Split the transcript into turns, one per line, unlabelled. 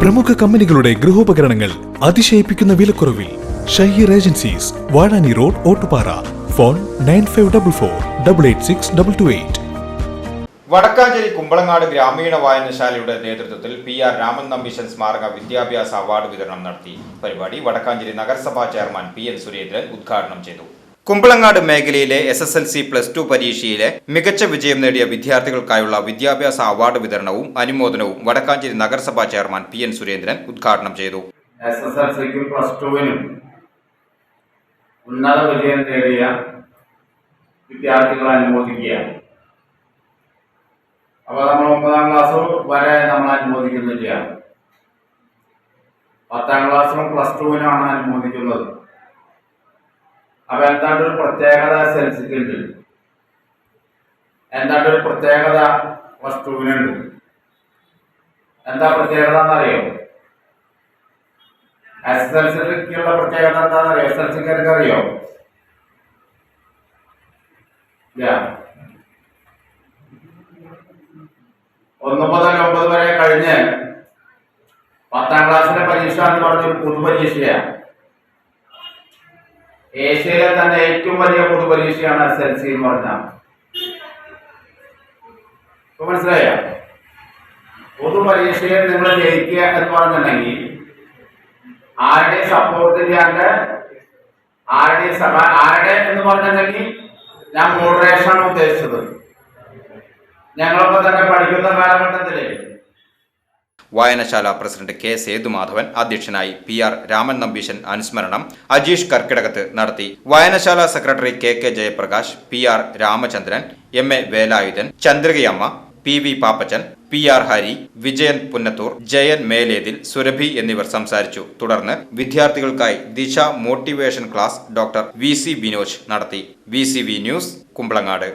പ്രമുഖ കമ്പനികളുടെ ഗൃഹോപകരണങ്ങൾ അതിശയിപ്പിക്കുന്ന വിലക്കുറവിൽ Shaheer agencies Vazhani road Ottupara. Phone nine five double four double eight six double two eight.
Vadakkancherry Kumbalangad ഗ്രാമീണ വായനശാലയുടെ നേതൃത്വത്തിൽ പി ആർ രാമൻ നമ്പീശൻ സ്മാരക വിദ്യാഭ്യാസ അവാർഡ് വിതരണം നടത്തി. പരിപാടി വടക്കാഞ്ചേരി നഗരസഭാ ചെയർമാൻ പി എൻ സുരേന്ദ്രൻ ഉദ്ഘാടനം ചെയ്തു. കുമ്പളങ്ങാട് മേഖലയിലെ S S L C plus two പരീക്ഷയിലെ മികച്ച വിജയം നേടിയ വിദ്യാർത്ഥികൾക്കായുള്ള വിദ്യാഭ്യാസ അവാർഡ് വിതരണവും അനുമോദനവും വടക്കാഞ്ചേരി നഗരസഭാ ചെയർമാൻ പി എൻ സുരേന്ദ്രൻ ഉദ്ഘാടനം ചെയ്തു.
എസ് എസ് എൽ സിക്കും പ്ലസ് ടുവിനും ഉന്നത വിജയം നേടിയ വിദ്യാർത്ഥികളെ അനുമോദിക്കുക. അപ്പൊ നമ്മൾ ഒമ്പതാം ക്ലാസ് വരെ നമ്മൾ അനുമോദിക്കുന്നില്ല. പത്താം ക്ലാസ്സിലും പ്ലസ് ടുവിനാണ് അനുമോദിക്കുന്നത്. അപ്പൊ എന്താണ്ട് ഒരു പ്രത്യേകത എസ് എന്താണ്ട് എന്താണ് ഒരു പ്രത്യേകത വസ്തുവിനുണ്ട്? എന്താ പ്രത്യേകത എന്നറിയോ? എസ് എൽ സിക്കുള്ള പ്രത്യേകത എന്താണെന്നറിയോ? എസ് എൽ സിക്കാർക്ക് അറിയോ ഇല്ല. ഒന്ന് മുതൽ ഒമ്പത് വരെ കഴിഞ്ഞ് പത്താം ക്ലാസ്സിലെ പരീക്ഷ എന്ന് പറഞ്ഞൊരു പൊതുപരീക്ഷയാണ് ഏഷ്യയിലെ തന്നെ ഏറ്റവും വലിയ പൊതുപരീക്ഷയാണ് എസ് എൽ സി എന്ന് പറഞ്ഞാൽ. മനസ്സിലായോ? പൊതുപരീക്ഷയിൽ നിങ്ങൾ ജയിക്കുക എന്ന് പറഞ്ഞിട്ടുണ്ടെങ്കിൽ ആരുടെ സപ്പോർട്ട് ചെയ്യാണ്ട് ആരുടെ സഭ ആരുടെ എന്ന് പറഞ്ഞിട്ടുണ്ടെങ്കിൽ ഞാൻ മോഡറേഷൻ ഉദ്ദേശിച്ചത്. ഞങ്ങളൊക്കെ തന്നെ പഠിക്കുന്ന കാലഘട്ടത്തിൽ
വായനശാല പ്രസിഡന്റ് കെ സേതുമാധവൻ അധ്യക്ഷനായി പി ആർ രാമൻ നമ്പീശൻ അനുസ്മരണം അജീഷ് കർക്കിടകത്ത് നടത്തി. വായനശാല secretary K K Jayaprakash P R Ramachandran M A Velayudhan Chandrikayamma P V Pappachan P R Hari Vijayan Punnathur Jayan Melethil Surabhi എന്നിവർ സംസാരിച്ചു. തുടർന്ന് വിദ്യാർത്ഥികൾക്കായി Disha motivation class doctor V C Binoj നടത്തി. V C V news Kumbalangad.